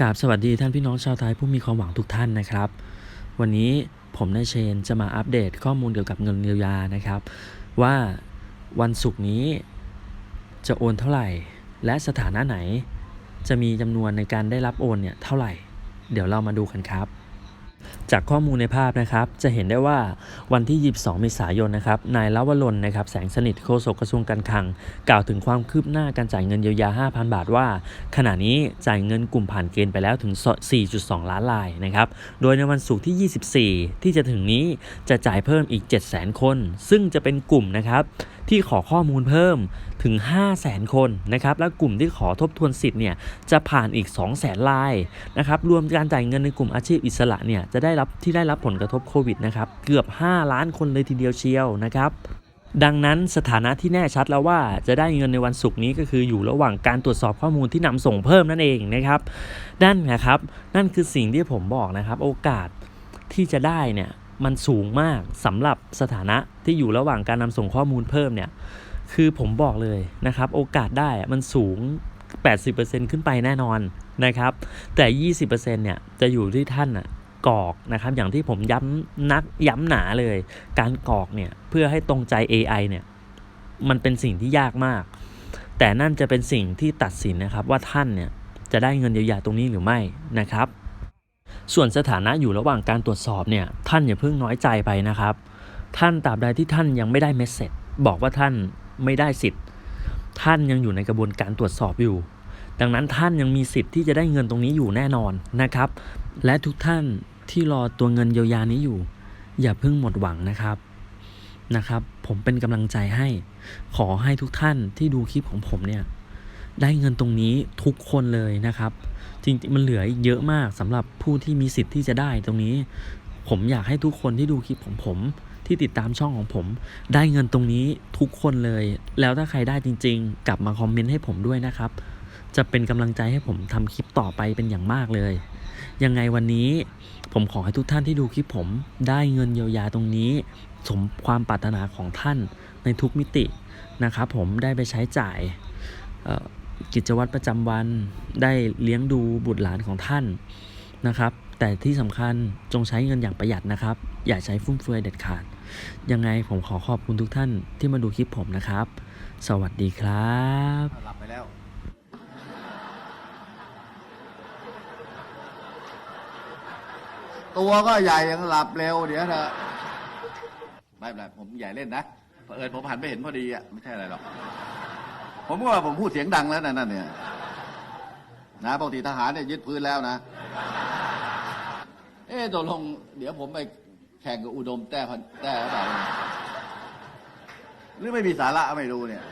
กราบสวัสดีท่านพี่น้องชาวไทยผู้มีความหวังทุกท่านนะครับ วันนี้ผมนายเชนจะมาอัปเดตข้อมูลเกี่ยวกับเงินเยียวยานะครับ ว่าวันศุกร์นี้จะโอนเท่าไหร่ และสถานะไหน จะมีจำนวนในการได้รับโอนเนี่ยเท่าไหร่ เดี๋ยวเรามาดูกันครับจากข้อมูลในภาพนะครับจะเห็นได้ว่าวันที่ 22 เมษายนนะครับนายลวรนนะครับแสงสนิทโฆษกกระทรวงการคลัง กล่าวถึงความคืบหน้าการจ่ายเงินเยียวยา 5,000 บาทว่า ขณะนี้จ่ายเงินกลุ่มผ่านเกณฑ์ไปแล้วถึง 4.2 ล้านรายนะครับโดยในวันศุกร์ที่ 24 ที่จะถึงนี้จะจ่ายเพิ่มอีก 700,000 คน ซึ่งจะเป็นกลุ่มนะครับที่ขอข้อมูลเพิ่มถึง 500,000 คนนะครับและกลุ่มที่ขอทบทวนสิทธิ์เนี่ยจะผ่านอีก 200,000รายนะครับรวมการจ่ายเงินในกลุ่มอาชีพอิสระเนี่ยจะได้รับที่ได้รับผลกระทบโควิดนะครับเกือบ 5 ล้านคนเลยทีเดียวเชียวนะครับดังนั้นสถานะที่แน่ชัดแล้วว่าจะได้เงินในวันศุกร์นี้ก็คืออยู่ระหว่างการตรวจสอบข้อมูลที่นำส่งเพิ่มนั่นเองนะครับนั่นนะครับนั่นคือสิ่งที่ผมบอกนะครับโอกาสที่จะได้เนี่ยมันสูงมากสำหรับสถานะที่อยู่ระหว่างการนำส่งข้อมูลเพิ่มเนี่ยคือผมบอกเลยนะครับโอกาสได้มันสูง 80%ขึ้นไปแน่นอนนะครับแต่ 20%เนี่ยจะอยู่ที่ท่านอะ กรอกนะครับ อย่างที่ผมย้ำนักย้ำหนาเลย การกรอกเนี่ยเพื่อให้ตรงใจ AI เนี่ยมันเป็นสิ่งที่ยากมาก แต่นั่นจะเป็นสิ่งที่ตัดสินนะครับว่าท่านเนี่ยจะได้เงินเยียวยาตรงนี้หรือไม่นะครับ ส่วนสถานะอยู่ระหว่างการตรวจสอบเนี่ยท่านอย่าเพิ่งน้อยใจไปนะครับ ท่านตราบใดที่ท่านยังไม่ได้เมสเซจบอกว่าท่านไม่ได้สิทธิ์ ท่านยังอยู่ในกระบวนการตรวจสอบอยู่ ดังนั้นท่านยังมีสิทธิ์ที่จะได้เงินตรงนี้อยู่แน่นอนนะครับ และทุกท่าน ที่รอตัวเงินเยียวยานี้อยู่ อย่าเพิ่งหมดหวังนะครับนะครับ ผมเป็นกำลังใจให้ ขอให้ทุกท่านที่ดูคลิปของผมเนี่ย ได้เงินตรงนี้ทุกคนเลยนะครับ จริงๆมันเหลืออีกเยอะมากสำหรับผู้ที่มีสิทธิ์ที่จะได้ตรงนี้ ผมอยากให้ทุกคนที่ดูคลิปของผม ที่ติดตามช่องของผม ได้เงินตรงนี้ทุกคนเลย แล้วถ้าใครได้จริง ๆ กลับมาคอมเมนต์ให้ผมด้วยนะครับ จะเป็นกำลังใจให้ผมทำคลิปต่อไปเป็นอย่างมากเลย ยังไงวันนี้ ผมขอให้ทุกท่านที่ดูคลิปผมได้เงินเยียวยาตรงนี้ สมความปรารถนาของท่านในทุกมิตินะครับผมได้ไปใช้จ่ายกิจวัตรประจำวันได้เลี้ยงดูบุตรหลานของท่านนะครับ แต่ที่สำคัญจงใช้เงินอย่างประหยัดนะครับ อย่าใช้ฟุ่มเฟือยเด็ดขาด ยังไงผมขอขอบคุณทุกท่านที่มาดูคลิปผมนะครับ สวัสดีครับหลับไปแล้ว ตัวก็ใหญ่ยังหลับเร็วเดี๋ยวเถอะไม่เป็นไรผมใหญ่เล่นนะเผอิญผมหันไปเห็นพอดีอะไม่ใช่อะไรหรอกผมว่าผมพูดเสียงดังแล้วนะนั่นเนี่ยนะปกติทหารเนี่ยยึดพื้นแล้วนะ เอ๊ะตกลง เดี๋ยวผมไปแข่งกับอุดมแต้พันแต้หรือเปล่าหรือไม่มีสาระไม่รู้เนี่ย